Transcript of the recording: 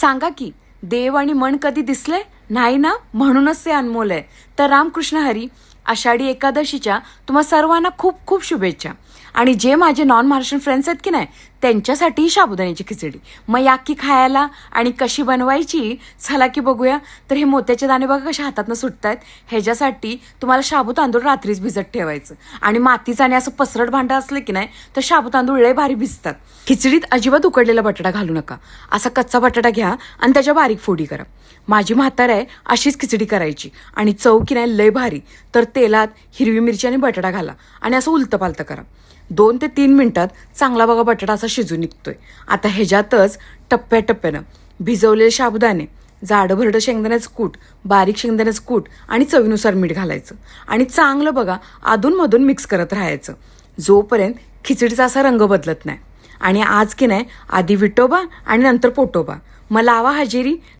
सांगा की देव आणि मन कधी दिसले? नाही ना? म्हणूनच ते अनमोल आहे. तर रामकृष्ण हरी आषाढी एकादशीच्या तुम्हा सर्वांना खूप खूप शुभेच्छा. आणि जे माझे नॉन महाराष्ट्रीयन फ्रेंड्स आहेत की नाही त्यांच्यासाठी साबुदाण्याची खिचडी. मग याकी खायला आणि कशी बनवायची चला की बघूया. तर हे मोत्याचे दाणे बघा कशा हातातनं सुटत आहेत ह्याच्यासाठी तुम्हाला शाबू तांदूळ रात्रीच भिजत ठेवायचं. आणि मातीचं आणि असं पसरट भांडं असलं की नाही तर शाबू तांदूळ लय भारी भिजतात. खिचडीत अजिबात उकडलेला बटाटा घालू नका. असा कच्चा बटाटा घ्या आणि त्याच्या बारीक फोडी करा. माझी म्हातार आहे अशीच खिचडी करायची. आणि चव की नाही लय भारी. तर ते तेलात हिरवी मिरची आणि बटाटा घाला आणि असं उलतं पालतं करा. दोन ते तीन मिनटात चांगला बघा बटाटा असा शिजून निघतोय. आता ह्याच्यातच टप्प्याटप्प्यानं भिजवलेले साबुदाणे जाडं भरडं शेंगदाण्याचं कूट बारीक शेंगदाण्याचं कूट आणि चवीनुसार मीठ घालायचं. आणि चांगलं बघा अधूनमधून मिक्स करत राहायचं. जोपर्यंत खिचडीचा असा रंग बदलत नाही. आणि आज की नाही आधी विटोबा आणि नंतर पोटोबा. मग लावा हजेरी.